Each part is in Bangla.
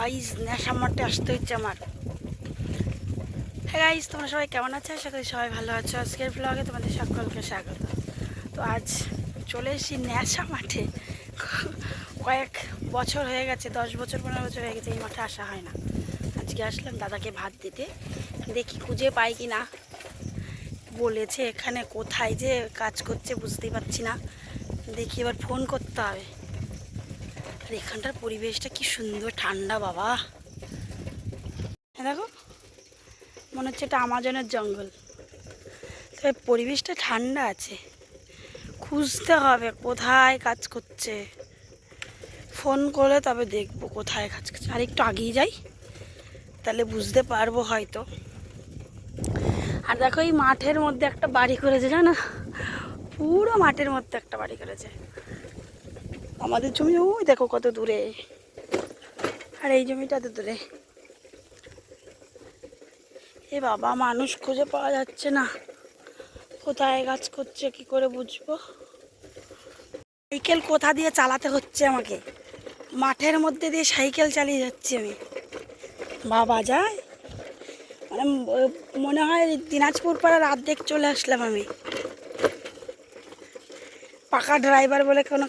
গাইজ নেশা মাঠে আসতে হচ্ছে আমার। হ্যাঁ গাইজ তোমরা সবাই কেমন আছো? আশা করি সবাই ভালো আছো। আজকের ব্লগে তোমাদের সকলকে স্বাগত। তো আজ চলে এসেছি নেশা মাঠে। কয়েক বছর হয়ে গেছে, দশ বছর, পনেরো বছর হয়ে গেছে, এই মাঠে আসা হয় না। আজকে আসলাম দাদাকে ভাত দিতে। দেখি খুঁজে পাই কি না বলেছে এখানে কোথায় যে কাজ করছে বুঝতেই পারছি না। দেখি এবার ফোন করতে হবে। আর এখানটার পরিবেশটা কি সুন্দর, ঠান্ডা বাবা। হ্যাঁ দেখো, মনে হচ্ছে এটা আমাজনের জঙ্গল। তবে পরিবেশটা ঠান্ডা আছে। খুঁজতে হবে কোথায় কাজ করছে। ফোন করলে তবে দেখব কোথায় কাজ করছে। আর একটু আগিয়ে যাই, তাহলে বুঝতে পারব হয়তো। আর দেখো, এই মাঠের মধ্যে একটা বাড়ি করেছে, জানো? পুরো মাঠের মধ্যে একটা বাড়ি করেছে। আমাদের জমি, ওই দেখো কত দূরে। আর এই জমিটা তো দূরে। এ বাবা, মানুষ খুঁজে পাওয়া যাচ্ছে না। কোথায় কাজ করছে, কি করে বুঝব? সাইকেল কোথা দিয়ে চালাতে হচ্ছে আমাকে? মাঠের মধ্যে দিয়ে সাইকেল চালিয়ে যাচ্ছি আমি। বাবা যায়। মানে মনে হয় দিনাজপুর পাড়ার অর্ধেক চলে আসলাম আমি। পাকা ড্রাইভার বলে কোনো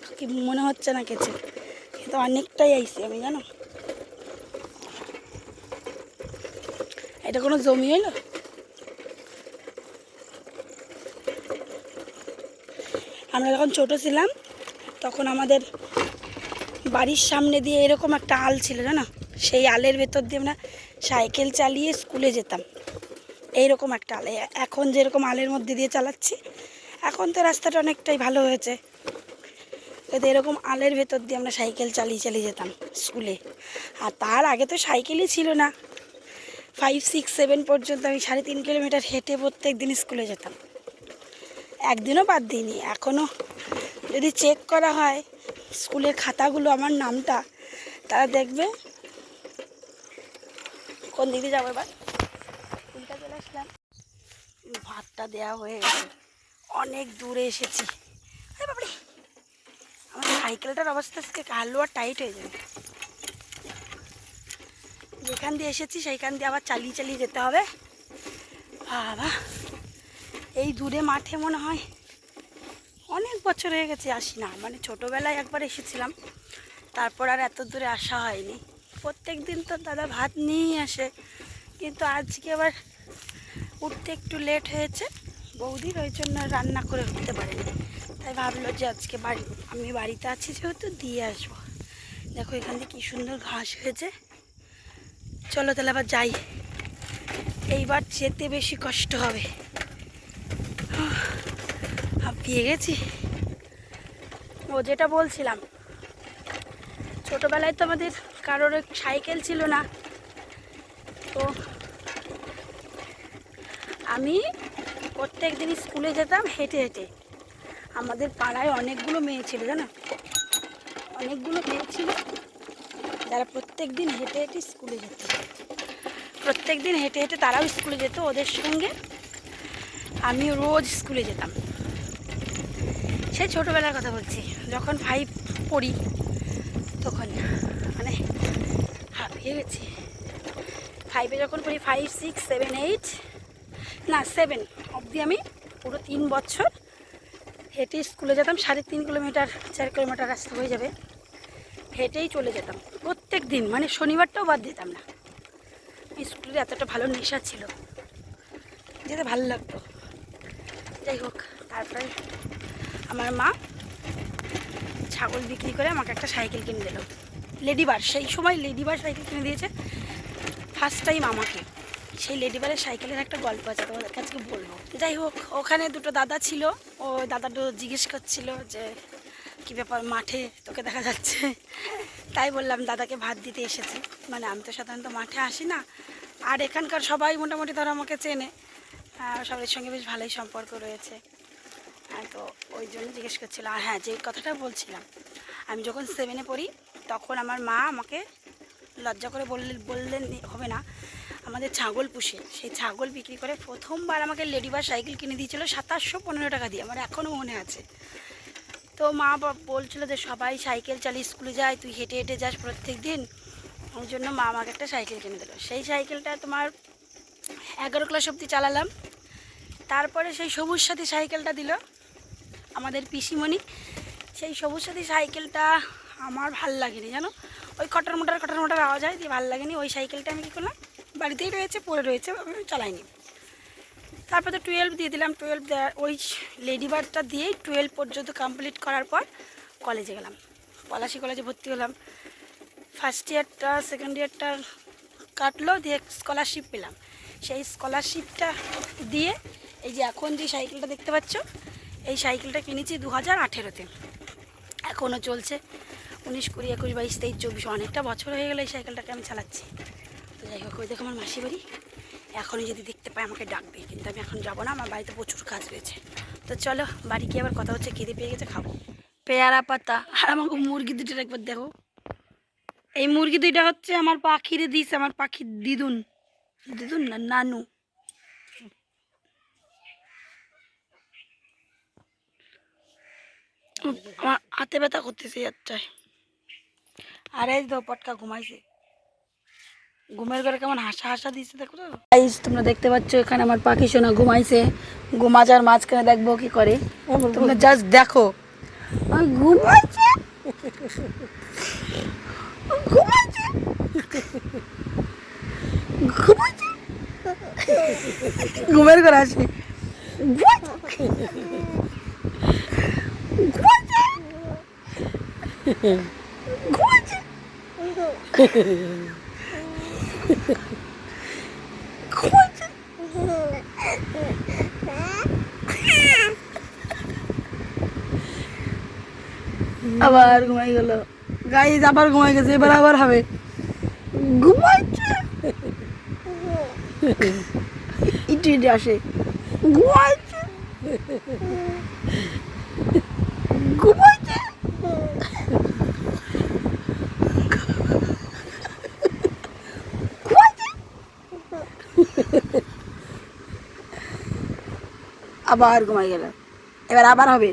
মনে হচ্ছে না কিছু। কিন্তু অনেকটাই আইসি আমি, জানো? এটা কোনো জমি হলো আমরা যখন ছোট ছিলাম, তখন আমাদের বাড়ির সামনে দিয়ে এরকম একটা আল ছিল, জানো? সেই আলের ভেতর দিয়ে আমরা সাইকেল চালিয়ে স্কুলে যেতাম। এইরকম একটা আলে। এখন যেরকম আলের মধ্যে দিয়ে চালাচ্ছি এখন তো রাস্তাটা অনেকটাই ভালো হয়েছে। কিন্তু এরকম আলের ভেতর দিয়ে আমরা সাইকেল চালিয়ে চালিয়ে যেতাম স্কুলে। আর তার আগে তো সাইকেলই ছিল না। ফাইভ সিক্স সেভেন পর্যন্ত আমি সাড়ে তিন কিলোমিটার হেঁটে প্রত্যেক দিন স্কুলে যেতাম। একদিনও বাদ দিইনি, এখনও। যদি চেক করা হয় স্কুলের খাতাগুলো আমার নামটা, তারা দেখবে। কোন দিকে যাব এবার? ভাতটা দেওয়া হয়ে গেছে। অনেক দূরে এসেছি। আরে আমার সাইকেলটার অবস্থা আজকে কালো আর টাইট হয়ে যাবে। যেখান দিয়ে এসেছি, সেইখান দিয়ে আবার চালিয়ে চালিয়ে যেতে হবে। বাবা! এই দূরে মাঠে মনে হয় অনেক বছর হয়ে গেছে আসি না। মানে ছোটোবেলায় একবার এসেছিলাম, তারপর আর এত দূরে আসা হয়নি। প্রত্যেক দিন তো দাদা ভাত নিয়েই আসে, কিন্তু আজকে আবার উঠতে একটু লেট হয়েছে। বৌদির ওই জন্য রান্না করে উঠতে পারেনি। তাই ভাবলো যে আজকে বাড়ি, আমি বাড়িতে আছি যেহেতু দিয়ে আসব। দেখো এখান থেকে কী সুন্দর ঘাস হয়েছে। চলো তাহলে আবার যাই। এইবার যেতে বেশি কষ্ট হবে। হাঁপিয়ে গেছি। ও যেটা বলছিলাম, ছোটোবেলায় তো আমাদের কারোর সাইকেল ছিল না। তো আমি প্রত্যেক দিন স্কুলে যেতাম, হেঁটে হেঁটে। আমাদের পাড়ায় অনেকগুলো মেয়ে ছিল, জানো? অনেকগুলো মেয়ে ছিল, যারা প্রত্যেক দিন হেঁটে হেঁটে স্কুলে যেত। প্রত্যেক দিন হেঁটে হেঁটে তারাও স্কুলে যেত ওদের সঙ্গে। আমি রোজ স্কুলে যেতাম। সেই ছোটোবেলার কথা বলছি, যখন ফাইভ পড়ি, তখন মানে হাঁপিয়ে গেছি। ফাইভে যখন পড়ি ফাইভ সিক্স সেভেন এইট না সেভেন অবধি আমি পুরো তিন বছর হেঁটে স্কুলে যেতাম। সাড়ে তিন কিলোমিটার, চার কিলোমিটার রাস্তা হয়ে যাবে। হেঁটেই চলে যেতাম। প্রত্যেক দিন মানে শনিবারটাও বাদ দিতাম না। স্কুলের এতটা ভালো নেশা ছিল, যেতে ভালো লাগতো। যাই হোক, তারপরে আমার মা ছাগল বিক্রি করে আমাকে একটা সাইকেল কিনে দিল। লেডিবার, সেই সময় লেডিবার সাইকেল কিনে দিয়েছে। ফার্স্ট টাইম আমাকে। সেই লেডিবারের সাইকেলের একটা গল্প আছে তোমাদের কাছে বলব। যাই হোক, ওখানে দুটো দাদা ছিল। ও দাদাটা জিজ্ঞেস করছিল যে, কী ব্যাপার মাঠে? তোকে দেখা যাচ্ছে? তাই বললাম, দাদাকে ভাত দিতে এসেছি। মানে আমি তো সাধারণত মাঠে আসি না। আর এখানকার সবাই মোটামুটি ধরো আমাকে চেনে। সবার সঙ্গে বেশ ভালোই সম্পর্ক রয়েছে। হ্যাঁ তো ওই জন্য জিজ্ঞেস করছিলাম আর হ্যাঁ যে কথাটা বলছিলাম, আমি যখন সেভেনে পড়ি, তখন আমার মা আমাকে লজ্জা করে বললেন বললেন হবে না। আমাদের ছাগল পুষে। সেই ছাগল বিক্রি করে প্রথমবার আমাকে লেডিবার সাইকেল কিনে দিয়েছিল সাতাশশো পনেরো টাকা দিয়ে, আমার এখনও মনে আছে। তো মা বলছিল যে, সবাই সাইকেল চালিয়ে স্কুলে যায়, তুই হেঁটে হেঁটে যাস প্রত্যেক দিন। ওই জন্য মা আমাকে একটা সাইকেল কিনে দিল। সেই সাইকেলটা তোমার এগারো ক্লাস অবধি চালালাম। তারপরে সেই সবুজ সাথী সাইকেলটা দিল আমাদের পিসিমণি। সেই সবুজ সাথী সাইকেলটা আমার ভালো লাগেনি, জানো? ওই খটার মোটার খটার মোটার আওয়াজ হয়, দিয়ে ভালো লাগেনি। ওই সাইকেলটা আমি কী করলাম বাড়িতেই রয়েছে, পড়ে রয়েছে, আমি চালাইনি। তারপর তো টুয়েলভ দিয়ে দিলাম টুয়েলভ ওই লেডি বার্ডটা দিয়েই টুয়েলভ পর্যন্ত কমপ্লিট করার পর কলেজে গেলাম। পলাশি কলেজে ভর্তি হলাম। ফার্স্ট ইয়ারটা সেকেন্ড ইয়ারটা কাটলো, দিয়ে স্কলারশিপ পেলাম। সেই স্কলারশিপটা দিয়ে এই যে এখন যে সাইকেলটা দেখতে পাচ্ছ, এই সাইকেলটা কিনেছি দু হাজার আঠেরোতে। এখনও চলছে। উনিশ কুড়ি, একুশ, বাইশ, তেইশ, চব্বিশ, অনেকটা বছর হয়ে গেলো এই সাইকেলটাকে আমি চালাচ্ছি। তো যাই হোক, ওই দেখো আমার মাসি বাড়ি এখনই যদি দেখতে পাই আমাকে ডাকবে। কিন্তু আমি এখন যাব না, আমার বাড়িতে প্রচুর কাজ রয়েছে। তো চলো, বাড়ি গিয়ে আবার কথা হচ্ছে, খিদে পেয়ে গেছে, খাব। পেয়ারা পাতা আর আমাকে মুরগি দুটো একবার দেখো। এই মুরগি দুইটা হচ্ছে আমার পাখিরে দিয়েছে আমার পাখির দিদুন। দিদুন না, নানু। আমার হাতে ব্যথা করতেছে আর এই তো, পটকা ঘুমাইছে। ঘুমের ঘরে কেমন হাসা হাসা দিয়েছে দেখো তো। গাইস তোমরা দেখতে পাচ্ছ এখানে আমার পাখি সোনা ঘুমাইছে। ঘুমাজার মাঝখানে দেখব কি করে। তোমরা জাস্ট দেখো। ঘুমাইছে। ঘুমাইছে। ঘুমাইছে। ঘুমের ঘরে আসে। ঘুমাইছে। ঘুমাইছে। আবার ঘুমাই গেল। গাইজ আবার ঘুমাই গেছে, এবার আবার হবে। ঘুমাইছে। ইটু ইটু আসে। ঘুমাইছে। ঘুমাইছে। আবার ঘুমাই গেল এবার আবার হবে।